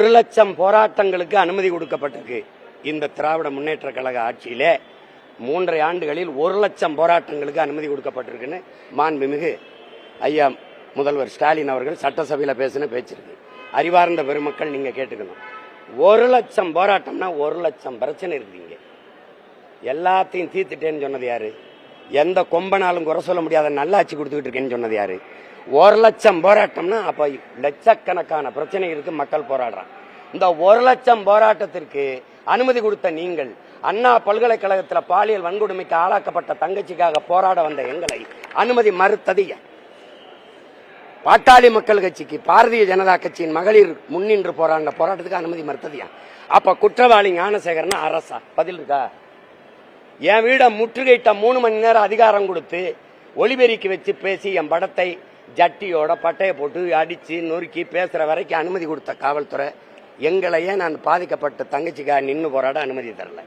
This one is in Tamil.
ஒரு லட்சம் போராட்டங்களுக்கு அனுமதி கொடுக்கப்பட்டிருக்கு. இந்த திராவிட முன்னேற்ற கழக ஆட்சியிலே மூன்றரை ஆண்டுகளில் ஒரு லட்சம் போராட்டங்களுக்கு அனுமதி கொடுக்கப்பட்டிருக்குன்னு மாண்புமிகு ஐயா முதல்வர் ஸ்டாலின் அவர்கள் சட்டசபையில் பேசின பேச்சிருக்கு. அறிவார்ந்த பெருமக்கள் நீங்க கேட்டுக்கணும். ஒரு லட்சம் போராட்டம்னா ஒரு லட்சம் பிரச்சனை இருக்குங்க எல்லாத்தையும் தீர்த்துட்டேன்னு சொன்னது யாரு? எந்த கொம்பனாலும் குறை சொல்ல முடியாத நல்லாட்சி கொடுத்துக்கிட்டு இருக்கேன்னு சொன்னது யாரு? ஒரு லட்சம் போராட்டம்னா அப்ப லட்சக்கணக்கான பிரச்சனைகளுக்கு மக்கள் போராடுறான் இந்த ஒரு லட்சம் போராட்டத்திற்கு அனுமதி கொடுத்த நீங்கள் அண்ணா பல்கலைக்கழகத்தில் பாலியல் வன்கொடுமைக்கு ஆளாக்கப்பட்ட தங்கச்சிக்காக போராட வந்த எங்களை அனுமதி மறுத்தது பாட்டாளி மக்கள் கட்சிக்கு பாரதிய ஜனதா கட்சியின் மகளிர் முன்னின்று போராடின போராட்டத்துக்கு அனுமதி மறுத்தது அப்ப குற்றவாளி ஞானசேகரன் அரசா? பதில் இருக்கா? என் வீடை முற்றுகையிட்ட மூணு மணி நேரம் அதிகாரம் கொடுத்து ஒளிபெருக்கி வச்சு பேசி என் படத்தை ஜட்டியோட பட்டையை போட்டு அடித்து நொறுக்கி பேசுகிற வரைக்கும் அனுமதி கொடுத்த காவல்துறை எங்களையே நான் பாதிக்கப்பட்ட தங்கச்சிக்காக நின்று போராட அனுமதி தரலை.